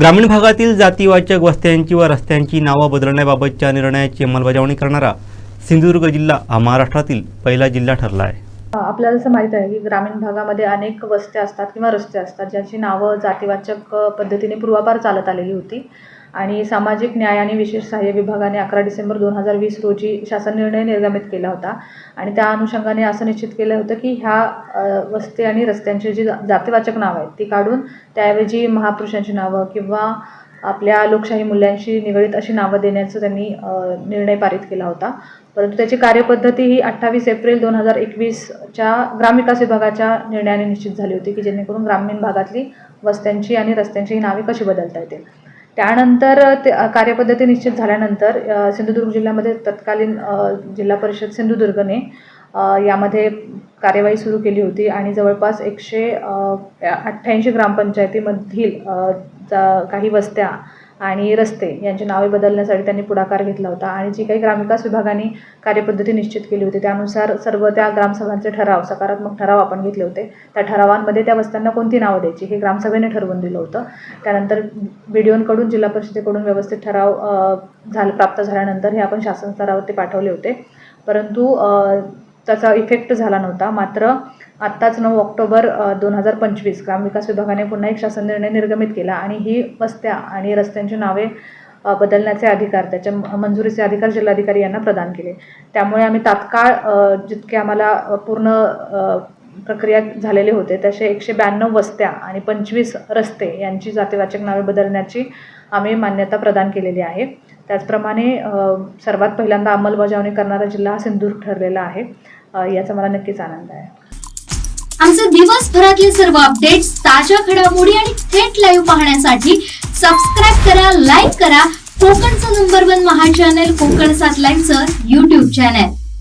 ग्रामीण भागातील जातीवाचक वस्त्यांची व रस्त्यांची नावं बदलण्याबाबतच्या निर्णयाची अंमलबजावणी करणारा सिंधुदुर्ग जिल्हा हा महाराष्ट्रातील पहिला जिल्हा ठरला आहे. आपल्याला असं माहीत आहे की ग्रामीण भागामध्ये अनेक वस्त्या असतात किंवा रस्ते असतात ज्यांची नावं जातीवाचक पद्धतीने पूर्वापार चालत आलेली होती. आणि सामाजिक न्याय आणि विशेष सहाय्य विभागाने अकरा डिसेंबर दोन हजार वीस रोजी शासन निर्णय निर्गमित केला होता. आणि त्या अनुषंगाने असं निश्चित केलं होतं की ह्या वस्ती आणि रस्त्यांची जी जा- जातीवाचक नावं आहेत ती काढून त्याऐवजी महापुरुषांची नावं किंवा आपल्या लोकशाही मूल्यांशी निगडीत अशी नावं देण्याचं त्यांनी निर्णय पारित केला होता. परंतु त्याची कार्यपद्धती ही अठ्ठावीस एप्रिल दोन हजार एकवीसच्या ग्रामविकास विभागाच्या निर्णयाने निश्चित झाली होती की जेणेकरून ग्रामीण भागातली वस्त्यांची आणि रस्त्यांची ही नावे कशी बदलता येतील. त्यानंतर ते कार्यपद्धती निश्चित झाल्यानंतर सिंधुदुर्ग जिल्ह्यामध्ये तत्कालीन जिल्हा परिषद सिंधुदुर्गने यामध्ये कार्यवाही सुरू केली होती आणि जवळपास एकशे अठ्ठ्याऐंशी ग्रामपंचायतीमधील जा- काही वस्त्या आणि रस्ते यांची नावे बदलण्यासाठी त्यांनी पुढाकार घेतला होता. आणि जी काही ग्रामविकास विभागाने कार्यपद्धती निश्चित केली होती त्यानुसार सर्व त्या ग्रामसभांचे ठराव सकारात्मक ठराव आपण घेतले होते. त्या ठरावांमध्ये त्या वस्त्यांना कोणती नावं द्यायची हे ग्रामसभेने ठरवून दिलं होतं. त्यानंतर बी जिल्हा परिषदेकडून व्यवस्थित ठराव झाला झाल प्राप्त झाल्यानंतर हे आपण शासन स्तरावरती पाठवले होते. परंतु त्याचा इफेक्ट झाला नव्हता. मात्र आत्ताच नऊ ऑक्टोबर दोन हजार पंचवीस ग्रामविकास विभागाने पुन्हा एक शासन निर्णय निर्गमित केला आणि ही वस्त्या आणि रस्त्यांची नावे बदलण्याचे अधिकार त्याच्या म- मंजुरीचे अधिकार जिल्हाधिकारी यांना प्रदान केले. त्यामुळे आम्ही तात्काळ जितके आम्हाला पूर्ण प्रक्रिया झालेले होते. तसे एकशे ब्याण्णव वस्त्या आणि पंचवीस रस्ते यांची जातीवाचक नावे बदलण्याची आम्ही मान्यता प्रदान केलेली आहे. त्याचप्रमाणे सर्वात पहिल्यांदा अंमलबजावणी करणारा जिल्हा हा सिंधुदुर्ग ठरलेला आहे. याचा मला नक्कीच आनंद आहे. आमचे दिवसभरातले सर्व अपडेट्स ताज्या घडामोडी आणि थेट लाईव्ह पाहण्यासाठी सबस्क्राईब करा लाईक करा. कोकणचं नंबर वन महा चॅनल कोकण सात लाईव्हचं युट्यूब चॅनल